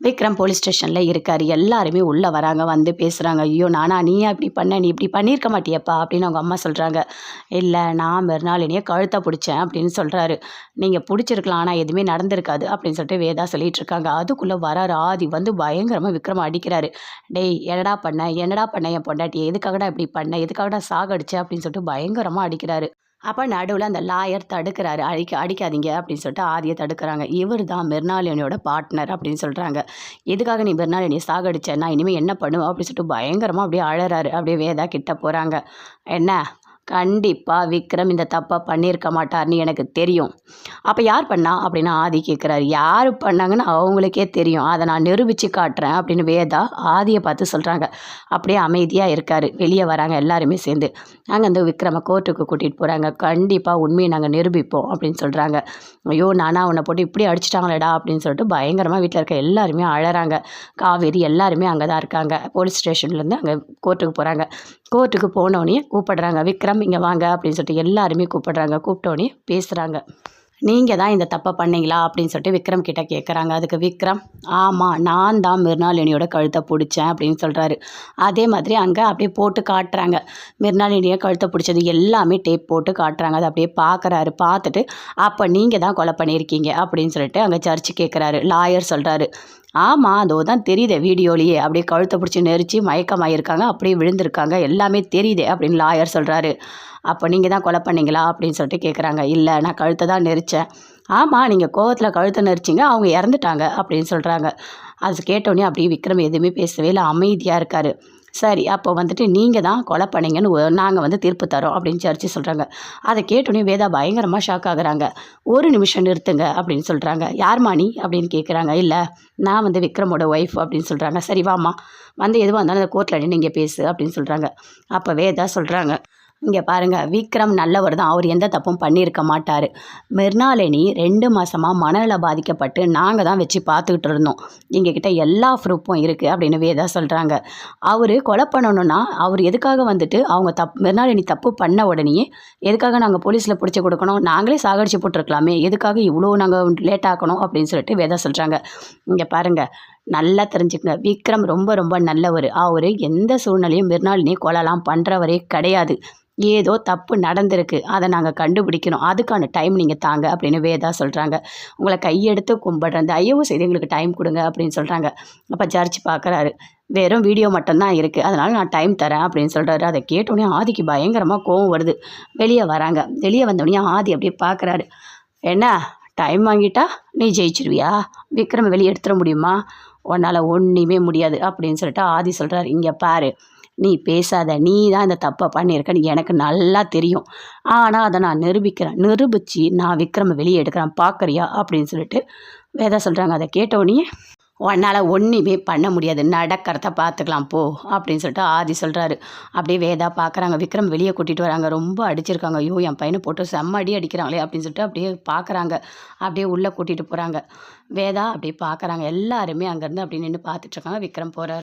Vikram police ஸ்டேஷனில் இருக்கார். எல்லாருமே உள்ளே வராங்க வந்து பேசுகிறாங்க ஐயோ நானா நீ இப்படி பண்ண? நீ இப்படி பண்ணியிருக்க மாட்டியப்பா? அப்படின்னு அவங்க அம்மா சொல்கிறாங்க இல்லை நான் மறுநாளினியே கழுத்தை பிடிச்சேன் அப்படின்னு சொல்கிறாரு நீங்கள் பிடிச்சிருக்கலாம் ஆனால் எதுவுமே நடந்திருக்காது அப்படின்னு சொல்லிட்டு வேதா சொல்லிகிட்ருக்காங்க அதுக்குள்ளே வராரு. ஆதி வந்து பயங்கரமாக விக்ரம் அடிக்கிறாரு. டேய் என்னடா பண்ண? என்னடா பண்ண என் பொண்டாட்டி எதுக்காகடா இப்படி பண்ண? எதுக்காகடா சாகடிச்ச? அப்படின்னு சொல்லிட்டு பயங்கரமாக அடிக்கிறாரு. அப்போ நடுவில் அந்த லாயர் தடுக்கிறாரு. அடிக்க அடிக்காதீங்க அப்படின்னு சொல்லிட்டு ஆதியை தடுக்கிறாங்க. இவர் தான் மெர்னாலினியோட பார்ட்னர் அப்படின்னு சொல்கிறாங்க எதுக்காக நீ மெர்னாலினியை சாகடிச்ச நான் இனிமேல் என்ன பண்ணுவேன் அப்படின்னு சொல்லிட்டு பயங்கரமாக அப்படியே அழறாரு. அப்படியே வேதா கிட்ட போகிறாங்க என்ன? கண்டிப்பாக விக்ரம் இந்த தப்பை பண்ணியிருக்க மாட்டார்னு எனக்கு தெரியும். அப்போ யார் பண்ணா? அப்படின்னு ஆதி கேட்குறாரு யார் பண்ணாங்கன்னு அவங்களுக்கே தெரியும். அதை நான் நிரூபித்து காட்டுறேன் அப்படின்னு வேதா ஆதியை பார்த்து சொல்கிறாங்க அப்படியே அமைதியாக இருக்கார். வெளியே வராங்க எல்லாருமே சேர்ந்து. நாங்கள் வந்து விக்ரமை கோர்ட்டுக்கு கூட்டிகிட்டு போகிறாங்க கண்டிப்பாக உண்மையை நாங்கள் நிரூபிப்போம் அப்படின்னு சொல்கிறாங்க ஐயோ நானா உன்னை போட்டு இப்படி அடிச்சிட்டாங்களேடா அப்படின்னு சொல்லிட்டு பயங்கரமாக வீட்டில் இருக்க எல்லாருமே அழகிறாங்க காவேரி எல்லாருமே அங்கே தான் இருக்காங்க. போலீஸ் ஸ்டேஷன்லேருந்து அங்கே கோர்ட்டுக்கு போகிறாங்க கோர்ட்டுக்கு போனோடனே கூப்பிடுறாங்க விக்ரம் இங்கே வாங்க அப்படின்னு சொல்லிட்டு எல்லாருமே கூப்பிடுறாங்க கூப்பிட்டோடனே பேசுகிறாங்க நீங்கள் தான் இந்த தப்பை பண்ணீங்களா? அப்படின்னு சொல்லிட்டு விக்ரம் கிட்ட கேட்குறாங்க அதுக்கு விக்ரம் ஆமாம் நான் தான் மிருனாளினியோட கழுத்தை பிடிச்சேன் அப்படின்னு சொல்கிறாரு அதே மாதிரி அங்கே அப்படியே போட்டு காட்டுறாங்க. மிருனாளினியை கழுத்தை பிடிச்சது எல்லாமே டேப் போட்டு காட்டுறாங்க. அதை அப்படியே பார்க்குறாரு பார்த்துட்டு அப்போ நீங்கள் தான் கொலை பண்ணியிருக்கீங்க அப்படின்னு சொல்லிட்டு அங்கே சர்ச்சு கேட்குறாரு லாயர் சொல்கிறாரு ஆமாம் அதோ தான் தெரியுதே வீடியோலேயே. அப்படியே கழுத்தை பிடிச்சி நெரிச்சு மயக்கமாயிருக்காங்க. அப்படியே விழுந்திருக்காங்க. எல்லாமே தெரியுதே அப்படின்னு லாயர் சொல்கிறாரு அப்போ நீங்கள் தான் கொலை பண்ணீங்களா? அப்படின்னு சொல்லிட்டு கேட்குறாங்க இல்லை நான் கழுத்தை தான் நெரிச்சேன். ஆமாம் நீங்கள் கோவத்தில் கழுத்தை நெரிச்சிங்க. அவங்க இறந்துட்டாங்க அப்படின்னு சொல்கிறாங்க அது கேட்டோடனே அப்படியே விக்ரம் எதுவுமே பேசவே இல்லை. அமைதியாக இருக்கார். சரி அப்போ வந்துட்டு நீங்கள் தான் கொலை பண்ணீங்கன்னு நாங்கள் வந்து தீர்ப்பு தரோம் அப்படின்னு சர்ச்சு சொல்கிறாங்க அதை கேட்டோன்னே வேதா பயங்கரமாக ஷாக் ஆகுறாங்க. ஒரு நிமிஷம் நிறுத்துங்க அப்படின்னு சொல்கிறாங்க யார் மாணி அப்படின்னு கேட்குறாங்க இல்லை நான் வந்து விக்ரமோட ஒய்ஃப் அப்படின்னு சொல்கிறாங்க சரி வாம்மா. வந்து எதுவாக இருந்தாலும் அந்த கோர்ட்டில் நீங்கள் பேசு அப்படின்னு சொல்கிறாங்க அப்போ வேதா சொல்கிறாங்க இங்கே பாருங்கள் விக்ரம் நல்லவர் தான். அவர் எந்த தப்பும் பண்ணியிருக்க மாட்டார். மிர்னாலினி ரெண்டு மாதமாக மனநல பாதிக்கப்பட்டு நாங்கள் தான் வச்சு பார்த்துக்கிட்டு இருந்தோம். எங்ககிட்ட எல்லா ப்ரூஃபும் இருக்குது அப்படின்னு வேதா சொல்கிறாங்க அவர் கொலை பண்ணணுன்னா அவர் எதுக்காக வந்துட்டு அவங்க தப் மிர்னாலினி தப்பு பண்ண உடனேயே எதுக்காக நாங்கள் போலீஸில் பிடிச்சி கொடுக்கணும்? நாங்களே சாகடிச்சு போட்டிருக்கலாமே. எதுக்காக இவ்வளோ நாங்கள் லேட் ஆக்கணும் அப்படின்னு சொல்லிட்டு வேதா சொல்கிறாங்க இங்கே பாருங்கள் நல்லா தெரிஞ்சுக்கங்க விக்ரம் ரொம்ப ரொம்ப நல்லவர். அவர் எந்த சூழ்நிலையும் மிர்னாலினி கொலலாம் பண்ணுறவரே கிடையாது. ஏதோ தப்பு நடந்திருக்கு. அதை நாங்கள் கண்டுபிடிக்கணும். அதுக்கான டைம் நீங்கள் தாங்க அப்படின்னு வேதா சொல்கிறாங்க உங்களை கையெடுத்து கும்பிட்றேன். தயவு செய்து எங்களுக்கு டைம் கொடுங்க அப்படின்னு சொல்கிறாங்க அப்போ ஜட்ஜ் பார்க்குறாரு வெறும் வீடியோ மட்டும்தான் இருக்குது அதனால் நான் டைம் தரேன் அப்படின்னு சொல்கிறாரு அதை கேட்டோடனே ஆதிக்கு பயங்கரமாக கோவம் வருது. வெளியே வராங்க. வெளியே வந்தோடனே ஆதி அப்படியே பார்க்குறாரு என்ன? டைம் வாங்கிட்டா நீ ஜெயிச்சிருவியா? விக்ரம் வெளியே எடுத்துட முடியுமா? உன்னால் ஒன்றுமே முடியாது அப்படின்னு சொல்லிட்டு ஆதி சொல்கிறார் இங்கே பாரு நீ பேசாத நீ தான் இந்த தப்பை பண்ணியிருக்கன்னு எனக்கு நல்லா தெரியும். ஆனால் அதை நான் நிரூபிக்கிறேன். நிரூபித்து நான் விக்ரம வெளியே எடுக்கிறேன். பார்க்குறியா அப்படின்னு சொல்லிட்டு வேதா சொல்கிறாங்க அதை கேட்டோடனே உன்னால் ஒன்றுமே பண்ண முடியாது. நடக்கிறத பார்த்துக்கலாம் போ அப்படின்னு சொல்லிட்டு ஆதி சொல்கிறாரு அப்படியே வேதா பார்க்குறாங்க விக்ரம் வெளியே கூட்டிகிட்டு வராங்க. ரொம்ப அடிச்சிருக்காங்க. ஐயோ என் பையனை போட்டு செம்ம அடி அடிக்கிறாங்களே அப்படின்னு சொல்லிட்டு அப்படியே பார்க்குறாங்க அப்படியே உள்ளே கூட்டிகிட்டு போகிறாங்க வேதா அப்படியே பார்க்குறாங்க எல்லாருமே அங்கேருந்து அப்படி நின்று பார்த்துட்ருக்காங்க விக்ரம் போகிறார்